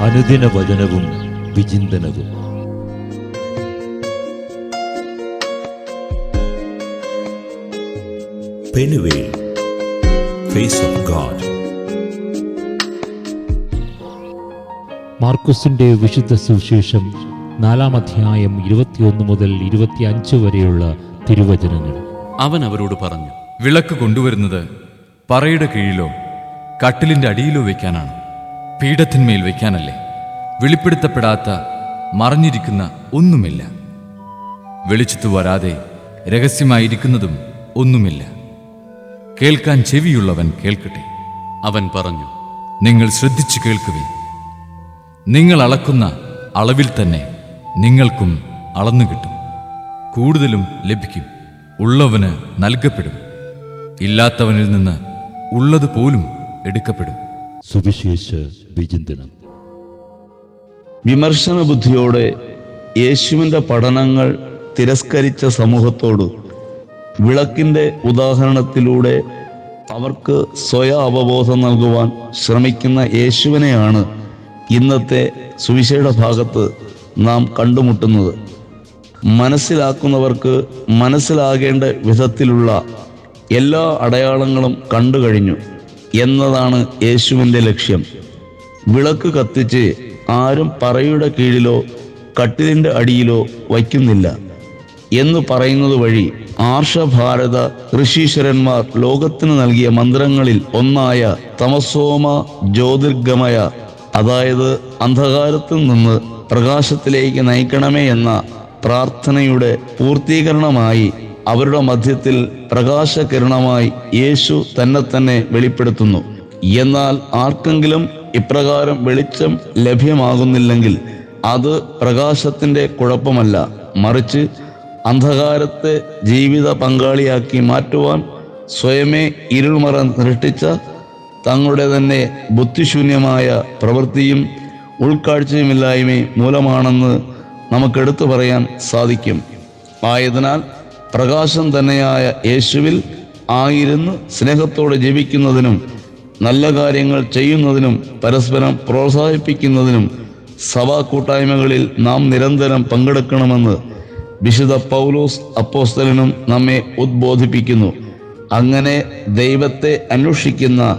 അനുദിന വചനവും വിചിന്തനവും. Face of. മാർക്കുസിന്റെ വിശുദ്ധ സുവിശേഷം നാലാം അധ്യായം ഇരുപത്തിയൊന്ന് മുതൽ ഇരുപത്തിയഞ്ച് വരെയുള്ള തിരുവചനങ്ങൾ. അവൻ അവരോട് പറഞ്ഞു വിളക്ക് കൊണ്ടുവരുന്നത് പറയുടെ കീഴിലോ കട്ടിലിന്റെ അടിയിലോ വെക്കാനാണ്. പീഠത്തിന്മേൽ വയ്ക്കാനല്ലേ? വെളിപ്പെടുത്തപ്പെടാത്ത മറഞ്ഞിരിക്കുന്ന ഒന്നുമില്ല. വെളിച്ചത്തു വരാതെ രഹസ്യമായിരിക്കുന്നതും ഒന്നുമില്ല. കേൾക്കാൻ ചെവിയുള്ളവൻ കേൾക്കട്ടെ. അവൻ പറഞ്ഞു നിങ്ങൾ ശ്രദ്ധിച്ചു കേൾക്കുവിൻ. നിങ്ങൾ അളക്കുന്ന അളവിൽ തന്നെ നിങ്ങൾക്കും അളന്നു കിട്ടും. കൂടുതലും ലഭിക്കും. ഉള്ളവന് നൽകപ്പെടും. ഇല്ലാത്തവനിൽ നിന്ന് ഉള്ളത് പോലും എടുക്കപ്പെടും. സുവിശേഷ വിചിന്തനം. വിമർശന ബുദ്ധിയോടെ യേശുവിന്റെ പഠനങ്ങൾ തിരസ്കരിച്ച സമൂഹത്തോട് വിളക്കിന്റെ ഉദാഹരണത്തിലൂടെ അവർക്ക് സ്വയ അവബോധം നൽകുവാൻ ശ്രമിക്കുന്ന യേശുവിനെയാണ് ഇന്നത്തെ സുവിശേഷ ഭാഗത്ത് നാം കണ്ടുമുട്ടുന്നത്. മനസ്സിലാക്കുന്നവർക്ക് മനസ്സിലാകേണ്ട വിധത്തിലുള്ള എല്ലാ അടയാളങ്ങളും കണ്ടു കഴിഞ്ഞു എന്നതാണ് യേശുവിന്റെ ലക്ഷ്യം. വിളക്ക് കത്തിച്ച് ആരും പറയുടെ കീഴിലോ കട്ടിലിന്റെ അടിയിലോ വയ്ക്കുന്നില്ല എന്ന് പറയുന്നത് വഴി ആർഷഭാരത ഋഷീശ്വരന്മാർ ലോകത്തിന് നൽകിയ മന്ത്രങ്ങളിൽ ഒന്നായ തമസോമ ജ്യോതിർഗമയ അതായത് അന്ധകാരത്തിൽ നിന്ന് പ്രകാശത്തിലേക്ക് നയിക്കണമേ എന്ന പ്രാർത്ഥനയുടെ പൂർത്തീകരണമായി അവരുടെ മധ്യത്തിൽ പ്രകാശകിരണമായി യേശു തന്നെ തന്നെ വെളിപ്പെടുത്തുന്നു. എന്നാൽ ആർക്കെങ്കിലും ഇപ്രകാരം വെളിച്ചം ലഭ്യമാകുന്നില്ലെങ്കിൽ അത് പ്രകാശത്തിന്റെ കുഴപ്പമല്ല. മറിച്ച് അന്ധകാരത്തെ ജീവിത പങ്കാളിയാക്കി മാറ്റുവാൻ സ്വയമേ ഇരുൾമറ സൃഷ്ടിച്ച തങ്ങളുടെ തന്നെ ബുദ്ധിശൂന്യമായ പ്രവൃത്തിയും ഉൾക്കാഴ്ചയുമില്ലായ്മയും മൂലമാണെന്ന് നമുക്കെടുത്തു പറയാൻ സാധിക്കും. ആയതിനാൽ പ്രകാശം തന്നെയായ യേശുവിൽ ആയിരുന്നു സ്നേഹത്തോടെ ജീവിക്കുന്നതിനും നല്ല കാര്യങ്ങൾ ചെയ്യുന്നതിനും പരസ്പരം പ്രോത്സാഹിപ്പിക്കുന്നതിനും സഭാ കൂട്ടായ്മകളിൽ നാം നിരന്തരം പങ്കെടുക്കണമെന്ന് വിശുദ്ധ പൗലോസ് അപ്പോസ്തലനും നമ്മെ ഉദ്ബോധിപ്പിക്കുന്നു. അങ്ങനെ ദൈവത്തെ അന്വേഷിക്കുന്ന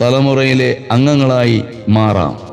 തലമുറയിലെ അംഗങ്ങളായി മാറാം.